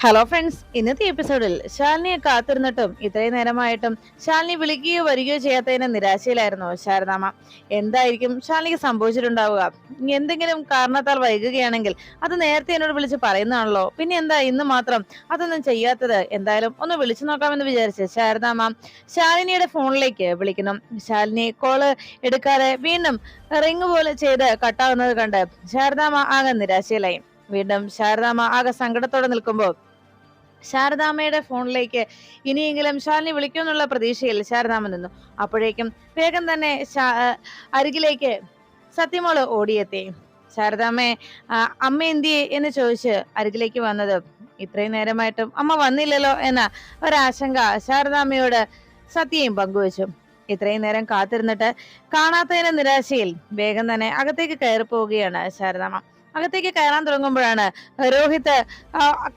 Hello friends ഇന്നത്തെ എപ്പിസോഡിൽ ശാലിനിയെ കാത്തിരുന്നിട്ടും ഇത്രയും നേരമായിട്ടും ശാലിനി വിളിക്കുകയോ വരികയോ ചെയ്യാത്തതിന് നിരാശയിലായിരുന്നു ശാരദാമ്മ. എന്തായിരിക്കും ശാലിനിക്ക് സംഭവിച്ചിട്ടുണ്ടാവുക? എന്തെങ്കിലും കാരണത്താൽ വൈകുകയാണെങ്കിൽ അത് നേരത്തെ എന്നോട് വിളിച്ച് പറയുന്നതാണല്ലോ. പിന്നെ എന്താ ഇന്ന് മാത്രം അതൊന്നും ചെയ്യാത്തത്? എന്തായാലും ഒന്ന് വിളിച്ചു നോക്കാമെന്ന് വിചാരിച്ച് ശാരദാമ്മ ശാലിനിയുടെ ഫോണിലേക്ക് വിളിക്കുന്നു. ശാലിനി കോൾ എടുക്കാതെ വീണ്ടും റിങ് പോലെ ചെയ്ത് കട്ടാവുന്നത് കണ്ട് ശാരദാമ്മ ആകെ നിരാശയിലായി. വീണ്ടും ശാരദാമ്മ ആകെ സങ്കടത്തോടെ നിൽക്കുമ്പോൾ ശാരദാമ്മയുടെ ഫോണിലേക്ക് ഇനിയെങ്കിലും ശാലിനി വിളിക്കുമെന്നുള്ള പ്രതീക്ഷയിൽ ശാരദാമ്മ നിന്നു. അപ്പോഴേക്കും വേഗം തന്നെ അരികിലേക്ക് സത്യമോൾ ഓടിയെത്തി. ശാരദാമ്മയെ അമ്മ എന്തിയെ എന്ന് ചോദിച്ച് അരികിലേക്ക് വന്നത് ഇത്രയും നേരമായിട്ടും അമ്മ വന്നില്ലല്ലോ എന്ന ഒരാശങ്ക ശാരദാമ്മയോട് സത്യയും പങ്കുവച്ചു. ഇത്രയും നേരം കാത്തിരുന്നിട്ട് കാണാത്തതിന്റെ നിരാശയിൽ വേഗം തന്നെ അകത്തേക്ക് കയറി പോവുകയാണ് ശാരദാമ്മ. അകത്തേക്ക് കയറാൻ തുടങ്ങുമ്പോഴാണ് രോഹിത്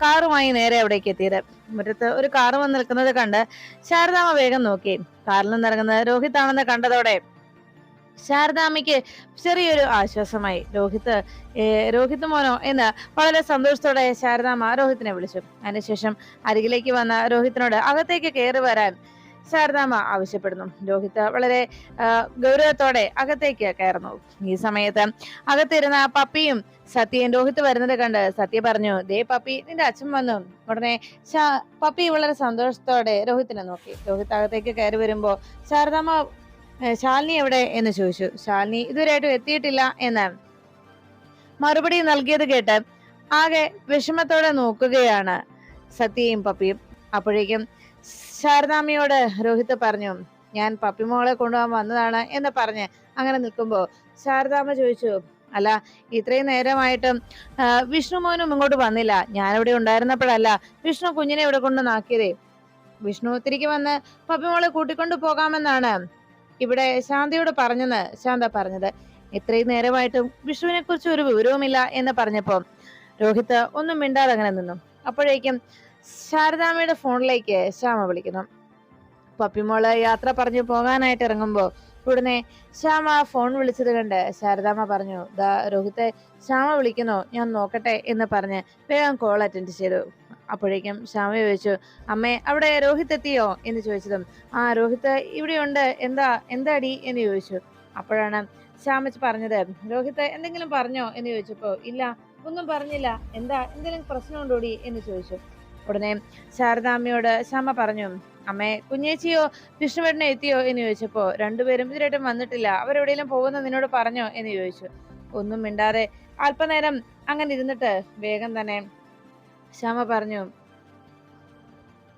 കാറുമായി നേരെ അവിടേക്ക് എത്തിയത്. മുറ്റത്ത് ഒരു കാറ് വന്ന് നിൽക്കുന്നത് കണ്ട് ശാരദാമ വേഗം നോക്കി. കാറിൽ നിന്ന് ഇറങ്ങുന്നത് രോഹിത് ആണെന്ന് കണ്ടതോടെ ശാരദാമ്മയ്ക്ക് ചെറിയൊരു ആശ്വാസമായി. രോഹിത് രോഹിത് മോനോ എന്ന് വളരെ സന്തോഷത്തോടെ ശാരദാമ്മ രോഹിത്തിനെ വിളിച്ചു. അതിനുശേഷം അരികിലേക്ക് വന്ന രോഹിത്തിനോട് അകത്തേക്ക് കയറി വരാൻ ശാരദാമ്മ ആവശ്യപ്പെടുന്നു. രോഹിത് വളരെ ഗൗരവത്തോടെ അകത്തേക്ക് കയറുന്നു. ഈ സമയത്ത് അകത്തിരുന്ന പപ്പിയും സത്യൻ രോഹിത് വരുന്നത് കണ്ട് സത്യ പറഞ്ഞു ദേ പപ്പി നിന്റെ അച്ഛൻ വന്നു. ഉടനെ പപ്പി വളരെ സന്തോഷത്തോടെ രോഹിത്തിനെ നോക്കി. രോഹിത് അകത്തേക്ക് കയറി വരുമ്പോ ശാരദാമ്മ ശാലിനി എവിടെ എന്ന് ചോദിച്ചു. ശാലിനി ഇതുവരെയായിട്ടും എത്തിയിട്ടില്ല എന്ന് മറുപടി നൽകിയത് കേട്ട് ആകെ വിഷമത്തോടെ നോക്കുകയാണ് സത്യയും പപ്പിയും. അപ്പോഴേക്കും ശാരദാമ്മയോട് രോഹിത് പറഞ്ഞു ഞാൻ പപ്പിമോളെ കൊണ്ടുപോകാൻ വന്നതാണ് എന്ന് പറഞ്ഞ് അങ്ങനെ നിൽക്കുമ്പോൾ ശാരദാമ്മ ചോദിച്ചു അല്ല ഇത്രയും നേരമായിട്ടും വിഷ്ണു മോനും ഇങ്ങോട്ട് വന്നില്ല. ഞാനിവിടെ ഉണ്ടായിരുന്നപ്പോഴല്ല വിഷ്ണു കുഞ്ഞിനെ ഇവിടെ കൊണ്ട് നാക്കിയതേ. വിഷ്ണു തിരികെ വന്ന് പപ്പിമോളെ കൂട്ടിക്കൊണ്ടു പോകാമെന്നാണ് ഇവിടെ ശാന്തയോട് പറഞ്ഞെന്ന് ശാന്ത പറഞ്ഞത്. ഇത്രയും നേരമായിട്ടും വിഷ്ണുവിനെ കുറിച്ച് ഒരു വിവരവുമില്ല എന്ന് പറഞ്ഞപ്പോ രോഹിത് ഒന്നും മിണ്ടാതെ അങ്ങനെ നിന്നു. അപ്പോഴേക്കും ശാരദാമ്മയുടെ ഫോണിലേക്ക് ശ്യാമ വിളിക്കുന്നു. പപ്പിമോൾ യാത്ര പറഞ്ഞു പോകാനായിട്ട് ഇറങ്ങുമ്പോൾ ഉടനെ ശ്യാമ ഫോൺ വിളിച്ചത് കണ്ട് ശാരദാമ്മ പറഞ്ഞു ദാ രോഹിത്തെ ശ്യാമ വിളിക്കുന്നു ഞാൻ നോക്കട്ടെ എന്ന് പറഞ്ഞ് വേഗം കോൾ അറ്റൻഡ് ചെയ്തു. അപ്പോഴേക്കും ശ്യാമ ചോദിച്ചു അമ്മേ അവിടെ രോഹിത് എത്തിയോ? എന്ന് ചോദിച്ചതും ആ രോഹിത് ഇവിടെയുണ്ട് എന്താ എന്താടി? എന്ന് ചോദിച്ചു. അപ്പോഴാണ് ശ്യാമച്ച് പറഞ്ഞത് രോഹിത് എന്തെങ്കിലും പറഞ്ഞോ? എന്ന് ചോദിച്ചപ്പോൾ ഇല്ല ഒന്നും പറഞ്ഞില്ല എന്താ എന്തെങ്കിലും പ്രശ്നമുണ്ടോടി? എന്ന് ചോദിച്ചു. ഉടനെ ശാരദാമ്മയോട് ശ്യാമ പറഞ്ഞു അമ്മേ കുഞ്ഞേച്ചിയോ വിഷ്ണുവേട്ടനെ എത്തിയോ? എന്ന് ചോദിച്ചപ്പോ രണ്ടുപേരും ഇതിലായിട്ടും വന്നിട്ടില്ല. അവരെവിടെയെങ്കിലും പോകുന്ന നിന്നോട് പറഞ്ഞോ എന്ന് ചോദിച്ചു. ഒന്നും മിണ്ടാതെ അല്പനേരം അങ്ങനെ ഇരുന്നിട്ട് വേഗം തന്നെ ശ്യാമ പറഞ്ഞു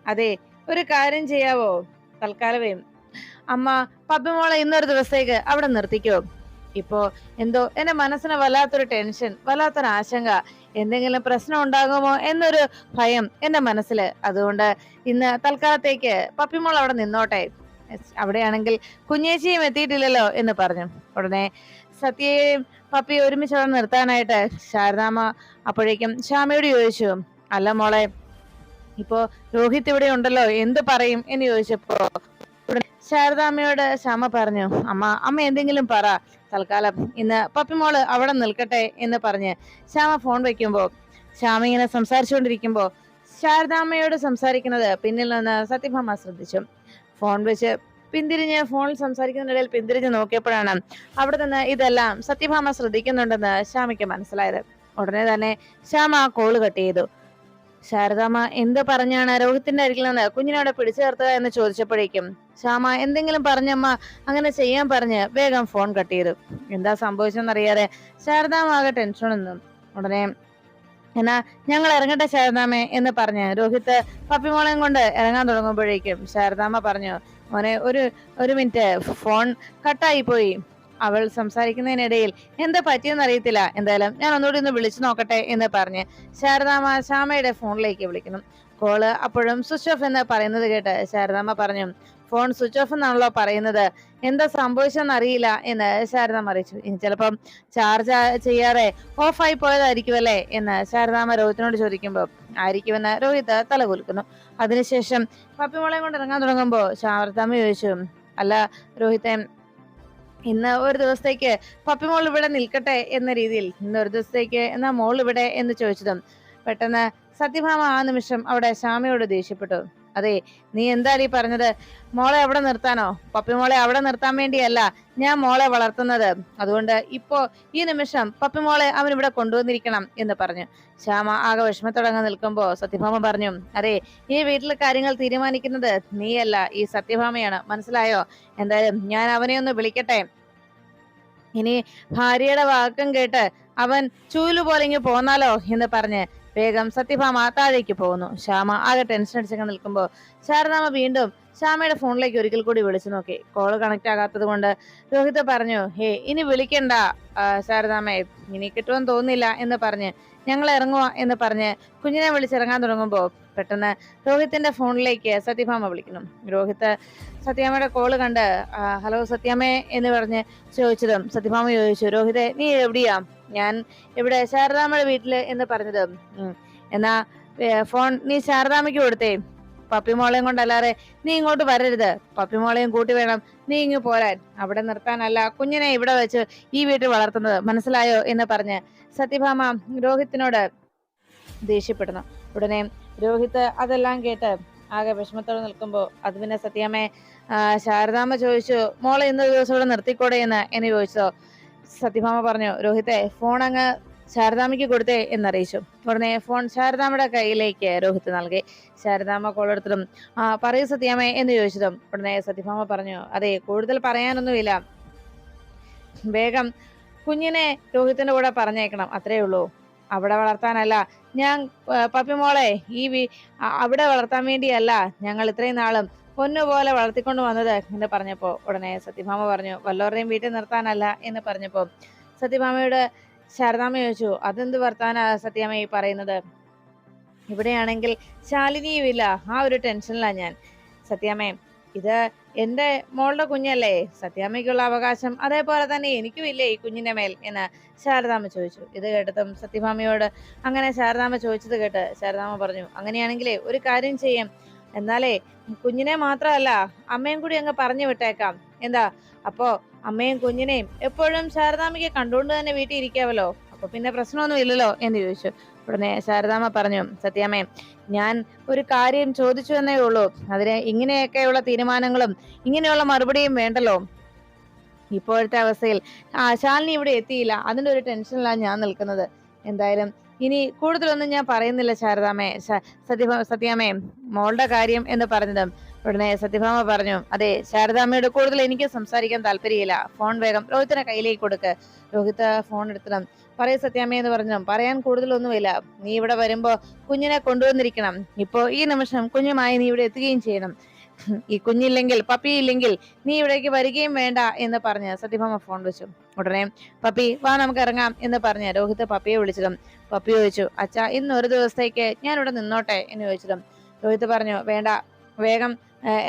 അതെ ഒരു കാര്യം ചെയ്യാവോ? തൽക്കാലമേ. അമ്മ പപ്പിമോളെ ഇന്നൊരു ദിവസത്തേക്ക് അവിടെ നിർത്തിക്കോ. ഇപ്പോ എന്തോ എന്റെ മനസ്സിന് വല്ലാത്തൊരു ടെൻഷൻ വല്ലാത്തൊരു ആശങ്ക. എന്തെങ്കിലും പ്രശ്നം ഉണ്ടാകുമോ എന്നൊരു ഭയം എന്റെ മനസ്സിൽ അതുകൊണ്ട് ഇന്ന് തൽക്കാലത്തേക്ക് പപ്പിമോൾ അവിടെ നിന്നോട്ടെ. അവിടെയാണെങ്കിൽ കുഞ്ഞേച്ചിയും എത്തിയിട്ടില്ലല്ലോ എന്ന് പറഞ്ഞു. ഉടനെ സത്യയെയും പപ്പി ഒരുമിച്ച് അവിടെ നിർത്താനായിട്ട് ശാരദാമ്മ അപ്പോഴേക്കും ശ്യാമയോട് ചോദിച്ചു അല്ല മോളെ ഇപ്പോ രോഹിത് ഇവിടെ ഉണ്ടല്ലോ എന്ത് പറയും? എന്ന് ചോദിച്ചപ്പോ ശാരദാമ്മയോട് ശ്യാമ പറഞ്ഞു അമ്മ അമ്മ എന്തെങ്കിലും പറ തൽക്കാലം ഇന്ന് പപ്പിമോൾ അവിടെ നിൽക്കട്ടെ എന്ന് പറഞ്ഞ് ശ്യാമ ഫോൺ വെക്കുമ്പോ ശ്യാമ ഇങ്ങനെ സംസാരിച്ചുകൊണ്ടിരിക്കുമ്പോ ശാരദാമ്മയോട് സംസാരിക്കുന്നത് പിന്നിൽ നിന്ന് സത്യഭാമ ശ്രദ്ധിച്ചു. ഫോൺ വെച്ച് പിന്തിരിഞ്ഞ് ഫോണിൽ സംസാരിക്കുന്നതിനിടയിൽ പിന്തിരിഞ്ഞ് നോക്കിയപ്പോഴാണ് അവിടെ നിന്ന് ഇതെല്ലാം സത്യഭാമ ശ്രദ്ധിക്കുന്നുണ്ടെന്ന് ശ്യാമയ്ക്ക് മനസ്സിലായത്. ഉടനെ തന്നെ ശ്യാമ കോൾ കട്ട് ചെയ്തു. ശാരദാമ്മ എന്ത് പറഞ്ഞാണ്? രോഹിത്തിന്റെ അരികിൽ നിന്ന് കുഞ്ഞിനോടെ പിടിച്ചു നിർത്തുക എന്ന് ചോദിച്ചപ്പോഴേക്കും ശ്യാമ എന്തെങ്കിലും പറഞ്ഞമ്മ അങ്ങനെ ചെയ്യാൻ പറഞ്ഞ് വേഗം ഫോൺ കട്ട് ചെയ്തു. എന്താ സംഭവിച്ചെന്നറിയാതെ ശാരദാമ്മ ആകെ ടെൻഷൻ ഒന്നും ഉടനെ എന്നാ ഞങ്ങൾ ഇറങ്ങട്ടെ ശാരദാമ്മേ എന്ന് പറഞ്ഞ് രോഹിത് പപ്പിമോളെയും കൊണ്ട് ഇറങ്ങാൻ തുടങ്ങുമ്പോഴേക്കും ശാരദാമ്മ പറഞ്ഞു മോനെ ഒരു ഒരു മിനിറ്റ് ഫോൺ കട്ടായി പോയി. അവൾ സംസാരിക്കുന്നതിനിടയിൽ എന്താ പറ്റിയെന്ന് അറിയത്തില്ല. എന്തായാലും ഞാൻ ഒന്നുകൂടി ഒന്ന് വിളിച്ചു നോക്കട്ടെ എന്ന് പറഞ്ഞ് ശാരദാമ്മ ശ്യാമയുടെ ഫോണിലേക്ക് വിളിക്കുന്നു. കോൾ അപ്പോഴും സ്വിച്ച് ഓഫ് എന്ന് പറയുന്നത് കേട്ട് ശാരദാമ്മ പറഞ്ഞു ഫോൺ സ്വിച്ച് ഓഫ് എന്നാണല്ലോ പറയുന്നത്. എന്താ സംഭവിച്ചെന്ന് അറിയില്ല എന്ന് ശാരദാമ്മ അറിയിച്ചു. ഇനി ചിലപ്പം ചാർജ് ചെയ്യാതെ ഓഫായി പോയതായിരിക്കുമല്ലേ എന്ന് ശാരദാമ്മ രോഹിത്തിനോട് ചോദിക്കുമ്പോൾ ആയിരിക്കുമെന്ന് രോഹിത് തല കുലുക്കുന്നു അതിനുശേഷം പപ്പിമോളെ കൊണ്ട് ഇറങ്ങാൻ തുടങ്ങുമ്പോൾ ശാരദാമ്മ ചോദിച്ചു അല്ല രോഹിത്തെ ഇന്ന് ഒരു ദിവസത്തേക്ക് പപ്പിമോൾ ഇവിടെ നിൽക്കട്ടെ എന്ന രീതിയിൽ ഇന്ന് ഒരു ദിവസത്തേക്ക് എന്നാ മോൾ ഇവിടെ എന്ന് ചോദിച്ചതും പെട്ടെന്ന് സത്യഭാമ ആ നിമിഷം അവിടെ ശ്യാമയോട് ദേഷ്യപ്പെട്ടു. അതെ നീ എന്താടി പറഞ്ഞത്? മോളെ അവിടെ നിർത്താനോ? പപ്പി മോളെ അവിടെ നിർത്താൻ വേണ്ടിയല്ല ഞാൻ മോളെ വളർത്തുന്നത്. അതുകൊണ്ട് ഇപ്പോ ഈ നിമിഷം പപ്പി മോളെ അവൻ ഇവിടെ കൊണ്ടുവന്നിരിക്കണം എന്ന് പറഞ്ഞു. ശ്യാമ ആകെ വിഷമത്തോടങ്ങ് നിൽക്കുമ്പോ സത്യഭാമ പറഞ്ഞു അതെ ഈ വീട്ടിലെ കാര്യങ്ങൾ തീരുമാനിക്കുന്നത് നീയല്ല ഈ സത്യഭാമയാണ്. മനസ്സിലായോ? എന്തായാലും ഞാൻ അവനെ ഒന്ന് വിളിക്കട്ടെ. ഇനി ഭാര്യയുടെ വാക്കം കേട്ട് അവൻ ചൂലു പോലെ ഇങ്ങ് പോന്നാലോ എന്ന് പറഞ്ഞ് വേഗം സത്യഭാമ താഴേക്ക് പോകുന്നു. ശ്യാമ ആകെ ടെൻഷൻ അടിച്ചൊക്കെ നിൽക്കുമ്പോൾ ശാരദാമ വീണ്ടും ശ്യാമയുടെ ഫോണിലേക്ക് ഒരിക്കൽ കൂടി വിളിച്ചു നോക്കി. കോൾ കണക്ട് ആകാത്തത് കൊണ്ട് രോഹിത് പറഞ്ഞു ഹേ ഇനി വിളിക്കണ്ട ശാരദാമയെ ഇനി കിട്ടുമെന്ന് തോന്നുന്നില്ല എന്ന് പറഞ്ഞ് ഞങ്ങൾ ഇറങ്ങുക എന്ന് പറഞ്ഞ് കുഞ്ഞിനെ വിളിച്ചിറങ്ങാൻ തുടങ്ങുമ്പോൾ പെട്ടെന്ന് രോഹിത്തിന്റെ ഫോണിലേക്ക് സത്യഭാമ വിളിക്കുന്നു. രോഹിത് സത്യാമയുടെ കോൾ കണ്ട് ഹലോ സത്യാമ്മേ എന്ന് പറഞ്ഞ് ചോദിച്ചതും സത്യഭാമ ചോദിച്ചു രോഹിതെ നീ എവിടെയാ? ഞാൻ ഇവിടെ ശാരദാമ്മയുടെ വീട്ടിൽ എന്ന് പറഞ്ഞത് എന്നാ ഫോൺ നീ ശാരദാമ്മയ്ക്ക് കൊടുത്തേ. പപ്പിമോളെയും കൊണ്ടല്ലാതെ നീ ഇങ്ങോട്ട് വരരുത്. പപ്പിമോളെയും കൂട്ടി വേണം നീ ഇങ്ങ് പോരാൻ. അവിടെ നിർത്താനല്ല കുഞ്ഞിനെ ഇവിടെ വെച്ച് ഈ വീട്ടിൽ വളർത്തുന്നത്. മനസ്സിലായോ എന്ന് പറഞ്ഞ് സത്യഭാമ രോഹിത്തിനോട് ദേഷ്യപ്പെടുന്നു. ഉടനെ രോഹിത്ത് അതെല്ലാം കേട്ട് ആകെ വിഷമത്തോടെ നിൽക്കുമ്പോൾ അത് പിന്നെ സത്യാമ്മേ ശാരദാമ്മ ചോദിച്ചു മോളെ ഇന്ന് ദിവസം ഇവിടെ നിർത്തിക്കൂടെ എന്ന്? എന്നെ ചോദിച്ചോ സത്യഭാമ പറഞ്ഞു രോഹിത്തെ ഫോൺ അങ്ങ് ശാരദാമയ്ക്ക് കൊടുത്തേ എന്നറിയിച്ചു. ഉടനെ ഫോൺ ശാരദാമയുടെ കയ്യിലേക്ക് രോഹിത് നൽകി. ശാരദാമ കോളെടുത്തതും ആ പറയൂ സത്യാമേ എന്ന് ചോദിച്ചതും ഉടനെ സത്യഭാമ പറഞ്ഞു അതെ കൂടുതൽ പറയാനൊന്നുമില്ല. വേഗം കുഞ്ഞിനെ രോഹിത്തിന്റെ കൂടെ പറഞ്ഞേക്കണം അത്രേ ഉള്ളൂ. അവിടെ വളർത്താനല്ല. ഞാൻ പപ്പിമോളെ ഈ അവിടെ വളർത്താൻ വേണ്ടിയല്ല ഞങ്ങൾ ഇത്രയും നാളും പൊന്നുപോലെ വളർത്തിക്കൊണ്ട് വന്നത് എന്ന് പറഞ്ഞപ്പോൾ ഉടനെ സത്യഭാമ പറഞ്ഞു വല്ലവരുടെയും വീട്ടിൽ നിർത്താനല്ല എന്ന് പറഞ്ഞപ്പോൾ സത്യഭാമയോട് ശാരദാമ്മ ചോദിച്ചു അതെന്ത് വർത്താന സത്യാമ്മ ഈ പറയുന്നത്? ഇവിടെയാണെങ്കിൽ ശാലിനിയും ഇല്ല ആ ഒരു ടെൻഷനിലാണ് ഞാൻ. സത്യാമ്മേ ഇത് എന്റെ മോളുടെ കുഞ്ഞല്ലേ സത്യാമ്മയ്ക്കുള്ള അവകാശം അതേപോലെ തന്നെ എനിക്കും ഇല്ലേ ഈ കുഞ്ഞിന്റെ മേൽ? എന്ന് ശാരദാമ്മ ചോദിച്ചു. ഇത് കേട്ടതും സത്യഭാമയോട് അങ്ങനെ ശാരദാമ്മ ചോദിച്ചത് കേട്ട് ശാരദാമ്മ പറഞ്ഞു അങ്ങനെയാണെങ്കിലേ ഒരു കാര്യം ചെയ്യാം എന്നാലേ കുഞ്ഞിനെ മാത്രമല്ല അമ്മയും കൂടി അങ്ങ് പറഞ്ഞു വിട്ടേക്കാം. എന്താ? അപ്പോ അമ്മയും കുഞ്ഞിനെയും എപ്പോഴും ശാരദാമ്മയ്ക്ക് കണ്ടുകൊണ്ട് തന്നെ വീട്ടിൽ ഇരിക്കാവല്ലോ. അപ്പൊ പിന്നെ പ്രശ്നമൊന്നും ഇല്ലല്ലോ എന്ന് ചോദിച്ചു. ഉടനെ ശാരദാമ്മ പറഞ്ഞു സത്യാമ്മേ ഞാൻ ഒരു കാര്യം ചോദിച്ചു എന്നേ ഉള്ളൂ. അതിന് ഇങ്ങനെയൊക്കെയുള്ള തീരുമാനങ്ങളും ഇങ്ങനെയുള്ള മറുപടിയും വേണ്ടല്ലോ. ഇപ്പോഴത്തെ അവസ്ഥയിൽ ആ ശാലിനി ഇവിടെ എത്തിയില്ല. അതിന്റെ ഒരു ടെൻഷനിലാണ് ഞാൻ നിൽക്കുന്നത്. എന്തായാലും ഇനി കൂടുതലൊന്നും ഞാൻ പറയുന്നില്ല ശാരദാമേ സത്യ സത്യാമേ മോളുടെ കാര്യം എന്ന് പറഞ്ഞതും ഉടനെ സത്യഭാമ പറഞ്ഞു അതെ ശാരദാമ്മയോട് കൂടുതൽ എനിക്ക് സംസാരിക്കാൻ താല്പര്യമില്ല. ഫോൺ വേഗം രോഹിത്തിന്റെ കയ്യിലേക്ക് കൊടുക്ക്. രോഹിത്ത് ഫോൺ എടുത്തണം പറയൂ സത്യാമ്മ എന്ന് പറഞ്ഞു. പറയാൻ കൂടുതലൊന്നുമില്ല. നീ ഇവിടെ വരുമ്പോ കുഞ്ഞിനെ കൊണ്ടുവന്നിരിക്കണം. ഇപ്പോ ഈ നിമിഷം കുഞ്ഞുമായി നീ ഇവിടെ എത്തുകയും ചെയ്യണം. ഈ കുഞ്ഞില്ലെങ്കിൽ പപ്പി ഇല്ലെങ്കിൽ നീ ഇവിടേക്ക് വരികയും വേണ്ട എന്ന് പറഞ്ഞ് സത്യഭാമ ഫോൺ വെച്ചു. ഉടനെ പപ്പി വാ നമുക്ക് ഇറങ്ങാം എന്ന് പറഞ്ഞ് രോഹിത് പപ്പിയെ വിളിച്ചതും പപ്പി ചോദിച്ചു അച്ഛാ ഇന്ന് ഒരു ദിവസത്തേക്ക് ഞാൻ ഇവിടെ നിന്നോട്ടെ? എന്ന് ചോദിച്ചതും രോഹിത് പറഞ്ഞു വേണ്ട വേഗം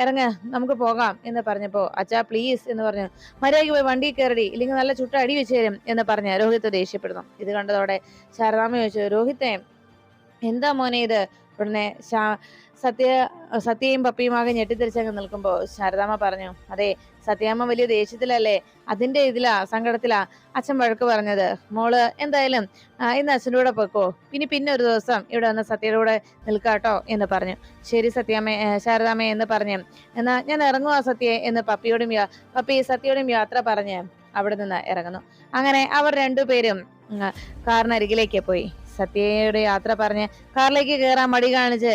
ഇറങ്ങ് നമുക്ക് പോകാം എന്ന് പറഞ്ഞപ്പോ അച്ഛാ പ്ലീസ് എന്ന് പറഞ്ഞു മര്യാദയ്ക്ക് പോയി വണ്ടി കയറി ഇല്ലെങ്കിൽ നല്ല ചുട്ട അടി വെച്ച് തരും എന്ന് പറഞ്ഞ് രോഹിത് ദേഷ്യപ്പെടുന്നു. ഇത് കണ്ടതോടെ ശാരദാമ്മ ചോദിച്ചു രോഹിത്തെ എന്താ മോനെ ഇത്? ഉടനെ ശാ സത്യ സത്യയും പപ്പിയും ആകെ ഞെട്ടിത്തിരിച്ചങ്ങ് നിൽക്കുമ്പോൾ ശാരദാമ്മ പറഞ്ഞു അതെ സത്യാമ്മ വലിയ ദേഷ്യത്തിലല്ലേ? അതിന്റെ ഇതിലാ സങ്കടത്തിലാ? അച്ഛൻ വഴക്ക് പറഞ്ഞത് മോൾ എന്തായാലും ഇന്ന് അച്ഛന്റെ കൂടെ പൊക്കോ ഇനി പിന്നെ ഒരു ദിവസം ഇവിടെ വന്ന് സത്യയുടെ കൂടെ നിൽക്കാട്ടോ എന്ന് പറഞ്ഞു. ശരി സത്യാമ്മ ശാരദാമ്മ എന്ന് പറഞ്ഞു. എന്നാ ഞാൻ ഇറങ്ങുവാ സത്യയെ എന്ന് പപ്പിയോടും പപ്പി സത്യയോടും യാത്ര പറഞ്ഞ് അവിടെ നിന്ന് ഇറങ്ങുന്നു. അങ്ങനെ അവർ രണ്ടുപേരും കാറിനരികിലേക്ക് പോയി. സത്യയുടെ യാത്ര പറഞ്ഞ് കാറിലേക്ക് കയറാൻ മടി കാണിച്ച്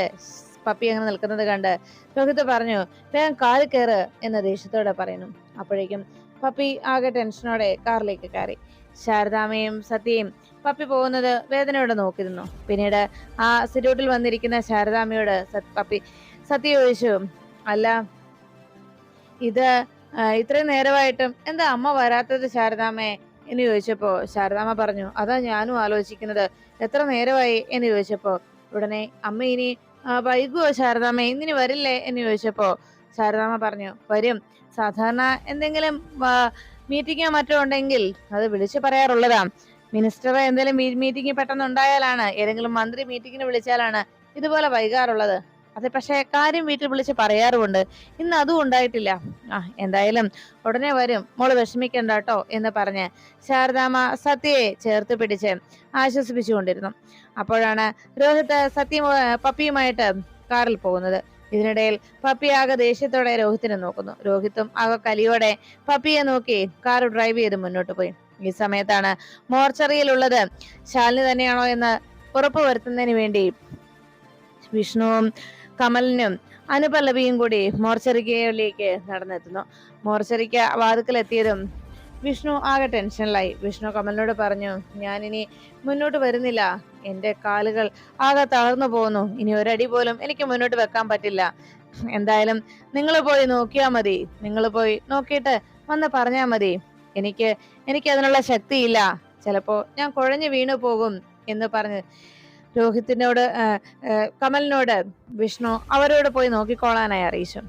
പപ്പി അങ്ങനെ നിൽക്കുന്നത് കണ്ട് രോഹിത് പറഞ്ഞു വേഗം കാറിൽ കയറ് എന്ന ദേഷ്യത്തോടെ പറയുന്നു. അപ്പോഴേക്കും പപ്പി ആകെ ടെൻഷനോടെ കാറിലേക്ക് കയറി. ശാരദാമയും സത്യയും പപ്പി പോകുന്നത് വേദനയോടെ നോക്കിയിരുന്നു. പിന്നീട് ആ സിറ്റൂട്ടിൽ വന്നിരിക്കുന്ന ശാരദാമയോട് പപ്പി സത്യ ചോദിച്ചു അല്ല ഇത് ഇത്രയും നേരമായിട്ടും എന്താ അമ്മ വരാത്തത് ശാരദാമ്മേ എന്ന് ചോദിച്ചപ്പോ ശാരദാമ്മ പറഞ്ഞു അതാ ഞാനും ആലോചിക്കുന്നത്. എത്ര നേരമായി? എന്ന് ചോദിച്ചപ്പോ ഉടനെ അമ്മ ഇനി വൈകുവോ ശാരദാമ്മ? ഇന്നിനി വരില്ലേ? എന്ന് ചോദിച്ചപ്പോ ശാരദാമ്മ പറഞ്ഞു വരും. സാധാരണ എന്തെങ്കിലും മീറ്റിങ്ങോ മറ്റോ ഉണ്ടെങ്കിൽ അത് വിളിച്ചു പറയാറുള്ളതാ. മിനിസ്റ്റർ എന്തെങ്കിലും മീറ്റിംഗ് പെട്ടെന്ന് ഉണ്ടായാലാണ് ഏതെങ്കിലും മന്ത്രി മീറ്റിങ്ങിന് വിളിച്ചാലാണ് ഇതുപോലെ വൈകാറുള്ളത്. അത് പക്ഷേ കാര്യം വീട്ടിൽ വിളിച്ച് പറയാറുമുണ്ട്. ഇന്ന് അതും ഉണ്ടായിട്ടില്ല. ആ എന്തായാലും ഉടനെ വരും. മോൾ വിഷമിക്കണ്ട കേട്ടോ എന്ന് പറഞ്ഞ് ശാരദാമ്മ സത്യയെ ചേർത്ത് പിടിച്ച് ആശ്വസിപ്പിച്ചുകൊണ്ടിരുന്നു. അപ്പോഴാണ് രോഹിത് സത്യം പപ്പിയുമായിട്ട് കാറിൽ പോകുന്നത്. ഇതിനിടയിൽ പപ്പി ആകെ ദേഷ്യത്തോടെ രോഹിത്തിനെ നോക്കുന്നു. രോഹിത്തും ആകെ കലിയോടെ പപ്പിയെ നോക്കി കാർ ഡ്രൈവ് ചെയ്ത് മുന്നോട്ട് പോയി. ഈ സമയത്താണ് മോർച്ചറിയിലുള്ളത് ശാലിനി തന്നെയാണോ എന്ന് ഉറപ്പുവരുത്തുന്നതിന് വേണ്ടി വിഷ്ണുവും കമലിനും അനുപല്ലവിയും കൂടി മോർച്ചറിക്കയിലേക്ക് നടന്നെത്തുന്നു. മോർച്ചറിക്ക് വാതുക്കലെത്തിയതും വിഷ്ണു ആകെ ടെൻഷനിലായി. വിഷ്ണു കമലിനോട് പറഞ്ഞു ഞാനിനി മുന്നോട്ട് വരുന്നില്ല. എന്റെ കാലുകൾ ആകെ തളർന്നു പോകുന്നു. ഇനി ഒരടി പോലും എനിക്ക് മുന്നോട്ട് വെക്കാൻ പറ്റില്ല. എന്തായാലും നിങ്ങൾ പോയി നോക്കിയാൽ മതി. നിങ്ങൾ പോയി നോക്കിയിട്ട് വന്ന് പറഞ്ഞാൽ മതി. എനിക്ക് എനിക്ക് അതിനുള്ള ശക്തിയില്ല. ചിലപ്പോൾ ഞാൻ കുഴഞ്ഞു വീണു പോകും എന്ന് പറഞ്ഞ് രോഹിത്തിനോട് കമലിനോട് വിഷ്ണു അവരോട് പോയി നോക്കിക്കോളാനായി അറിയിച്ചു.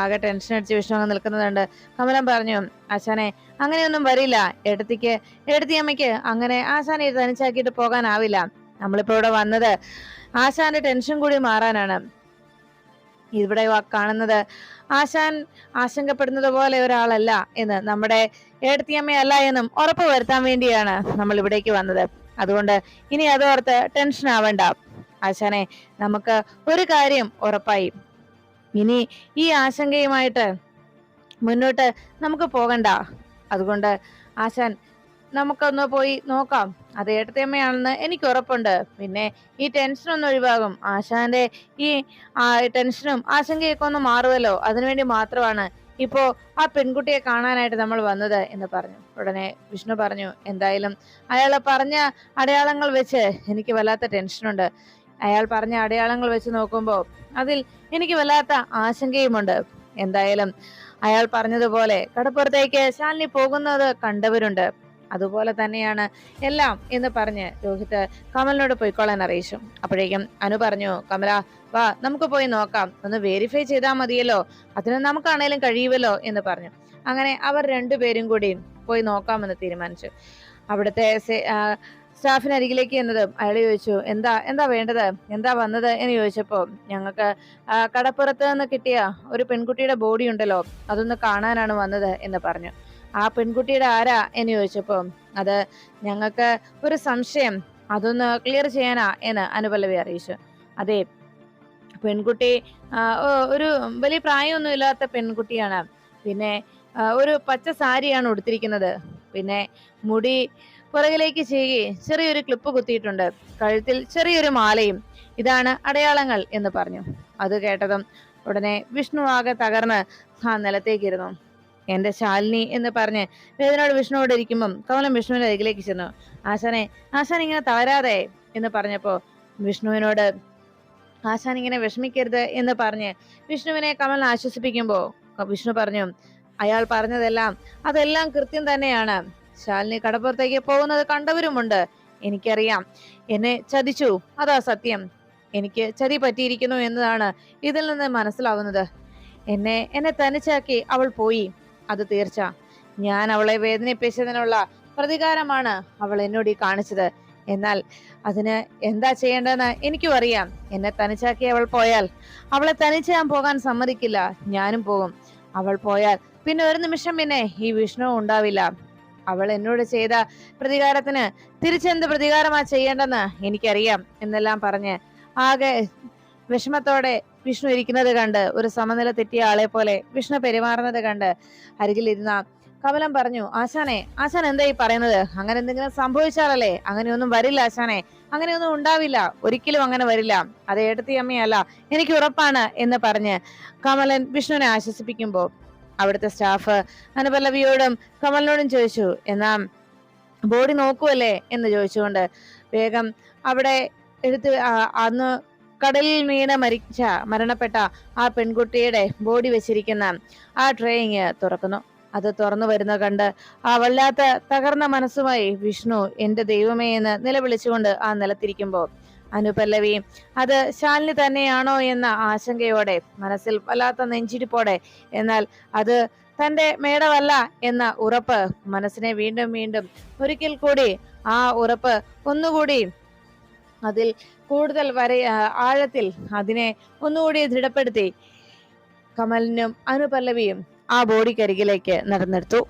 ആകെ ടെൻഷൻ അടിച്ച് വിഷ്ണു അങ്ങ് നിൽക്കുന്നതുണ്ട് കമലൻ പറഞ്ഞു ആശാനെ അങ്ങനെയൊന്നും വരില്ല. എടുത്തിക്ക് എടുത്തിയമ്മയ്ക്ക് അങ്ങനെ ആശാനെ തനിച്ചാക്കിയിട്ട് പോകാനാവില്ല. നമ്മളിപ്പോ ഇവിടെ വന്നത് ആശാന്റെ ടെൻഷൻ കൂടി മാറാനാണ്. ഇവിടെ കാണുന്നത് ആശാൻ ആശങ്കപ്പെടുന്നത് പോലെ ഒരാളല്ല എന്ന് നമ്മുടെ ഏടത്തിയമ്മയല്ല എന്നും ഉറപ്പ് വരുത്താൻ വേണ്ടിയാണ് നമ്മൾ ഇവിടേക്ക് വന്നത്. അതുകൊണ്ട് ഇനി അതോർത്ത് ടെൻഷൻ ആവണ്ട. ആശാനെ നമുക്ക് ഒരു കാര്യം ഉറപ്പായി. ഇനി ഈ ആശങ്കയുമായിട്ട് മുന്നോട്ട് നമുക്ക് പോകണ്ട. അതുകൊണ്ട് ആശാൻ നമുക്കൊന്ന് പോയി നോക്കാം. അത് ഏട്ടത്തിയമ്മയാണെന്ന് എനിക്ക് ഉറപ്പുണ്ട്. പിന്നെ ഈ ടെൻഷനൊന്നും ഒഴിവാകും. ആശാന്റെ ഈ ടെൻഷനും ആശങ്കയൊക്കെ ഒന്ന് മാറുമല്ലോ അതിനുവേണ്ടി മാത്രമാണ് ഇപ്പോ ആ പെൺകുട്ടിയെ കാണാനായിട്ട് നമ്മൾ വന്നത് എന്ന് പറഞ്ഞു. ഉടനെ വിഷ്ണു പറഞ്ഞു എന്തായാലും അയാൾ പറഞ്ഞ അടയാളങ്ങൾ വെച്ച് എനിക്ക് വല്ലാത്ത ടെൻഷനുണ്ട് അയാൾ പറഞ്ഞ അടയാളങ്ങൾ വെച്ച് നോക്കുമ്പോൾ അതിൽ എനിക്ക് വല്ലാത്ത ആശങ്കയുമുണ്ട്. എന്തായാലും അയാൾ പറഞ്ഞതുപോലെ കടപ്പുറത്തേക്ക് ശാലിനി പോകുന്നത് കണ്ടവരുണ്ട്. അതുപോലെ തന്നെയാണ് എല്ലാം എന്ന് പറഞ്ഞ് രോഹിത് കമലിനോട് പോയിക്കോളാൻ അറിയിച്ചു. അപ്പോഴേക്കും അനു പറഞ്ഞു കമല വാ നമുക്ക് പോയി നോക്കാം. ഒന്ന് വെരിഫൈ ചെയ്താൽ മതിയല്ലോ. അതിന് നമുക്കാണേലും കഴിയുമല്ലോ എന്ന് പറഞ്ഞു. അങ്ങനെ അവർ രണ്ടുപേരും കൂടി പോയി നോക്കാമെന്ന് തീരുമാനിച്ചു. അവിടുത്തെ സ്റ്റാഫിനരികിലേക്ക് എന്നതും അയാൾ ചോദിച്ചു എന്താ എന്താ വേണ്ടത്? എന്താ വന്നത്? എന്ന് ചോദിച്ചപ്പോൾ ഞങ്ങൾക്ക് കടപ്പുറത്ത് നിന്ന് കിട്ടിയ ഒരു പെൺകുട്ടിയുടെ ബോഡി ഉണ്ടല്ലോ. അതൊന്ന് കാണാനാണ് വന്നത് എന്ന് പറഞ്ഞു. ആ പെൺകുട്ടിയുടെ ആരാ എന്ന് ചോദിച്ചപ്പോ അത് ഞങ്ങൾക്ക് ഒരു സംശയം അതൊന്ന് ക്ലിയർ ചെയ്യാനാ എന്ന് അനുപല്ലവി അറിയിച്ചു. അതെ പെൺകുട്ടി ഒരു വലിയ പ്രായമൊന്നും ഇല്ലാത്ത പെൺകുട്ടിയാണ്. പിന്നെ ഒരു പച്ച സാരിയാണ് ഉടുത്തിരിക്കുന്നത്. പിന്നെ മുടി പുറകിലേക്ക് ചെയ്യുകയും ചെറിയൊരു ക്ലിപ്പ് കുത്തിയിട്ടുണ്ട്. കഴുത്തിൽ ചെറിയൊരു മാലയും. ഇതാണ് അടയാളങ്ങൾ എന്ന് പറഞ്ഞു. അത് കേട്ടതും ഉടനെ വിഷ്ണു ആകെ തകർന്ന് ആ നിലത്തേക്കിരുന്നു. എന്റെ ശാലിനി എന്ന് പറഞ്ഞ് വേദനയോട് വിഷ്ണുവോട് ഇരിക്കുമ്പം കമലം വിഷ്ണുവിന്റെ അരികിലേക്ക് ചെന്നു. ആശാനെ ആശാൻ ഇങ്ങനെ തളരാതെ എന്ന് പറഞ്ഞപ്പോ വിഷ്ണുവിനോട് ആശാൻ ഇങ്ങനെ വിഷമിക്കരുത് എന്ന് പറഞ്ഞ് വിഷ്ണുവിനെ കമൽ ആശ്വസിപ്പിക്കുമ്പോ വിഷ്ണു പറഞ്ഞു അയാൾ പറഞ്ഞതെല്ലാം അതെല്ലാം കൃത്യം തന്നെയാണ്. ശാലിനി കടപ്പുറത്തേക്ക് പോകുന്നത് കണ്ടവരുമുണ്ട്. എനിക്കറിയാം. എന്നെ ചതിച്ചു. അതാ സത്യം. എനിക്ക് ചതി പറ്റിയിരിക്കുന്നു എന്നതാണ് ഇതിൽ നിന്ന് മനസ്സിലാവുന്നത്. എന്നെ എന്നെ തനിച്ചാക്കി അവൾ പോയി. അത് തീർച്ച. ഞാൻ അവളെ വേദനിപ്പിച്ചതിനുള്ള പ്രതികാരമാണ് അവൾ എന്നോട് ഈ കാണിച്ചത്. എന്നാൽ അതിന് എന്താ ചെയ്യേണ്ടതെന്ന് എനിക്കും അറിയാം. എന്നെ തനിച്ചാക്കി അവൾ പോയാൽ അവളെ തനിച്ച് ഞാൻ പോകാൻ സമ്മതിക്കില്ല. ഞാനും പോകും. അവൾ പോയാൽ പിന്നെ ഒരു നിമിഷം പിന്നെ ഈ വിഷ്ണു ഉണ്ടാവില്ല. അവൾ എന്നോട് ചെയ്ത പ്രതികാരത്തിന് തിരിച്ചെന്ത് പ്രതികാരമാ ചെയ്യേണ്ടെന്ന് എനിക്കറിയാം എന്നെല്ലാം പറഞ്ഞ് ആകെ വിഷമത്തോടെ വിഷ്ണു ഇരിക്കുന്നത് കണ്ട് ഒരു സമനില തെറ്റിയ ആളെ പോലെ വിഷ്ണു പെരുമാറുന്നത് കണ്ട് അരികിലിരുന്ന കമലം പറഞ്ഞു ആശാനെ ആശാൻ എന്തായി പറയുന്നത്? അങ്ങനെ എന്തെങ്കിലും സംഭവിച്ചാലല്ലേ? അങ്ങനെയൊന്നും വരില്ല ആശാനെ. അങ്ങനെയൊന്നും ഉണ്ടാവില്ല. ഒരിക്കലും അങ്ങനെ വരില്ല. അത് ഏട്ടത്തി അമ്മയല്ല എനിക്ക് ഉറപ്പാണ് എന്ന് പറഞ്ഞ് കമലൻ വിഷ്ണുവിനെ ആശ്വസിപ്പിക്കുമ്പോ അവിടുത്തെ സ്റ്റാഫ് അനുപല്ലവിയോടും കമലിനോടും ചോദിച്ചു എന്നാ ബോഡി നോക്കുവല്ലേ? എന്ന് ചോദിച്ചുകൊണ്ട് വേഗം അവിടെ എടുത്ത് അന്ന് കടലിൽ വീണ് മരിച്ച മരണപ്പെട്ട ആ പെൺകുട്ടിയുടെ ബോഡി വെച്ചിരിക്കുന്ന ആ ട്രെയിങ് തുറക്കുന്നു. അത് തുറന്നു വരുന്ന കണ്ട് ആ വല്ലാത്ത തകർന്ന മനസ്സുമായി വിഷ്ണു എന്റെ ദൈവമേ എന്ന് നിലവിളിച്ചുകൊണ്ട് ആ നിലത്തിരിക്കുമ്പോൾ അനുപല്ലവി അത് ശാലിനി തന്നെയാണോ എന്ന ആശങ്കയോടെ മനസ്സിൽ വല്ലാത്ത നെഞ്ചിരിപ്പോടെ എന്നാൽ അത് തന്റെ മേടമല്ല എന്ന ഉറപ്പ് മനസ്സിനെ വീണ്ടും വീണ്ടും ഒരിക്കൽ കൂടി ആ ഉറപ്പ് ഒന്നുകൂടി അതിൽ കൂടുതൽ വര ആഴത്തിൽ അതിനെ ഒന്നുകൂടി ദൃഢപ്പെടുത്തി കമലിനും അനുപല്ലവിയും ആ ബോഡിക്കരികിലേക്ക് നടന്നെടുത്തു.